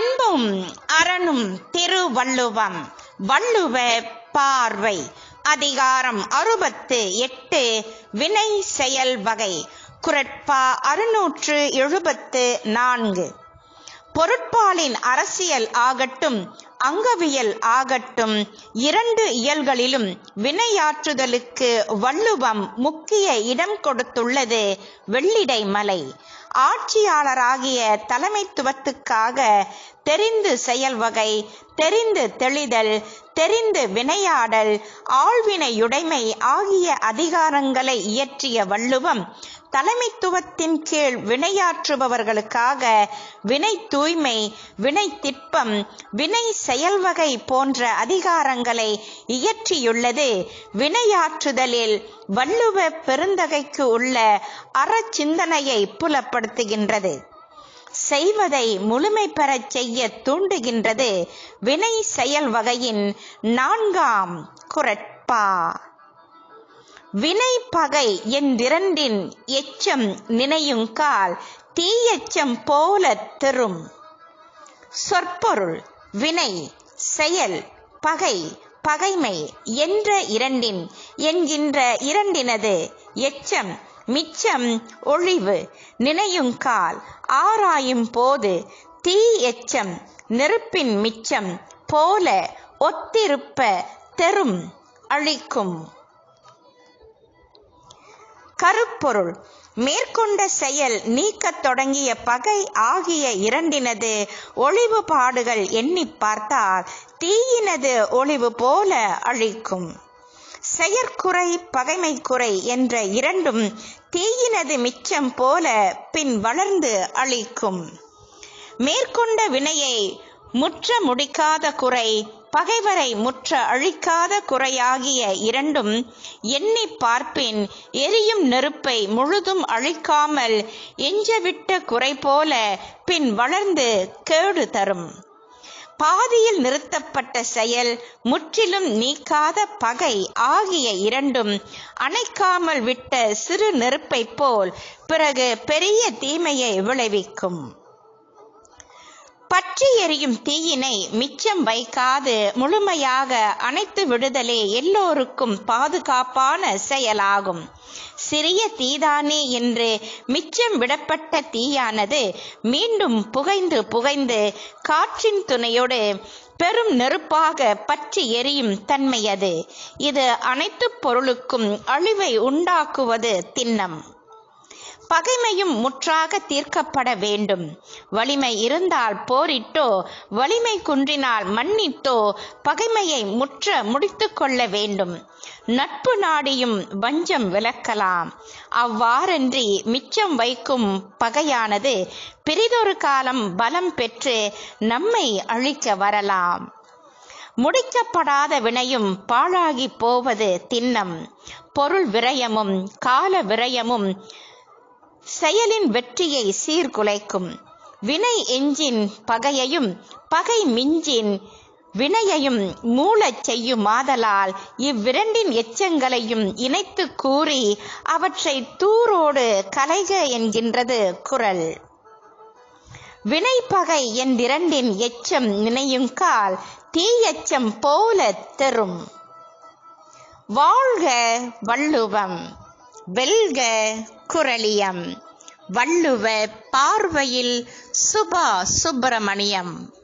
அன்பும் அரணும் திருவள்ளுவம். வள்ளுவ பார்வை. அதிகாரம் அறுபத்து எட்டு. வினை செயல் வகை. குரட்பா அறுநூற்று எழுபத்து நான்கு. பொருட்பாலின் அரசியல் ஆகட்டும் அங்கவியல் ஆகட்டும் இரண்டு இயல்களிலும் வினையாற்றுதலுக்கு வள்ளுவம் முக்கிய இடம் கொடுத்துள்ளது. வெள்ளிடை மலை ஆட்சியாளராகிய தலைமைத்துவத்துக்காக தெரிந்து செயல் வகை தெரிந்து தெளிதல் தெரிந்து வினையாடல் ஆழ்வினையுடைமை ஆகிய அதிகாரங்களை இயற்றிய வள்ளுவம் தலைமைத்துவத்தின் கீழ் வினையாற்றுபவர்களுக்காக வினை தூய்மை வினை திட்பம் வினை செயல்வகை போன்ற அதிகாரங்களை இயற்றியுள்ளது. வினையாற்றுதலில் வள்ளுவ பெருந்தகைக்கு உள்ள அறச்சிந்தனையை புலப்படுத்துகின்றது. செய்வதை முழுமை பெறச் செய்ய தூண்டுகின்றது. வினை செயல் வகையின் நான்காம் குரட்பா. வினை பகை என்றிரண்டின் எச்சம் நினையுங்கால் தீயச்சம் போல தெரும். சொற்பொருள் வினை செயல் பகை பகைமை என்ற இரண்டின் என்கின்ற இரண்டினது எச்சம் மிச்சம் ஒழிவு நினையுங்கால் ஆராயும் போது தீ எச்சம் நெருப்பின் மிச்சம் போல ஒத்திருப்ப தெரும் அழிக்கும். கருப்பொருள். மேற்கொண்ட செயல் நீக்கத் தொடங்கிய பகை ஆகிய இரண்டினது ஒளிவுபாடுகள் எண்ணி பார்த்தால் தீயினது ஒளிவு போல அழிக்கும். செயற்குறை பகைமை குறை என்ற இரண்டும் தீயினது மிச்சம் போல பின் வளர்ந்து அழிக்கும். மேற்கொண்ட வினையை முற்ற முடிக்காத குறை பகைவரை முற்ற அழிக்காத குறையாகிய இரண்டும் எண்ணி பார்ப்பின் எரியும் நெருப்பை முழுதும் அழிக்காமல் எஞ்சவிட்ட குறை போல பின் வளர்ந்து கேடு தரும். பாதியில் நிறுத்தப்பட்ட செயல் முற்றிலும் நீக்காத பகை ஆகிய இரண்டும் அணைக்காமல் விட்ட சிறு நெருப்பைப் போல் பிறகு பெரிய தீமையை விளைவிக்கும். பற்றி எரியும் தீயினை மிச்சம் வைக்காது. முழுமையாக அணைத்து விடுதலே எல்லோருக்கும் பாதுகாப்பான செயலாகும். சிறிய தீதானே என்று மிச்சம் விடப்பட்ட தீயானது மீண்டும் புகைந்து புகைந்து காற்றின் துணையோடு பெரும் நெருப்பாக பற்றி எரியும் தன்மையது. இது அனைத்து பொருளுக்கும் அழிவை உண்டாக்குவது திண்ணம். பகைமையும் முற்றாக தீர்க்கப்பட வேண்டும். வலிமை இருந்தால் போரிட்டோ வலிமை குன்றினால் மன்னித்தோ பகைமையை முற்ற முடித்து கொள்ள வேண்டும். நட்பு நாடியும் வஞ்சம் விளக்கலாம். அவ்வாறன்றி மிச்சம் வைக்கும் பகையானது பெரிதொரு காலம் பலம் பெற்று நம்மை அழிக்க வரலாம். முடிக்கப்படாத வினையும் பாழாகி போவது திண்ணம். பொருள் விரயமும் கால விரயமும் செயலின் வெற்றியை சீர்குலைக்கும். வினை எஞ்சின் பகையையும் பகை மிஞ்சின் வினையையும் மூளச் செய்யுமாதலால் இவ்விரண்டின் எச்சங்களையும் இணைத்து கூறி அவற்றை தூரோடு கலைக என்கின்றது குரல். வினை பகை என்றிரண்டின் எச்சம் நினையுங்கால் தீயச்சம் போல தெரும். வாழ்க வள்ளுவம். வெல்க குரலியம். வள்ளுவ பார்வையில் சுபா சுப்பிரமணியம்.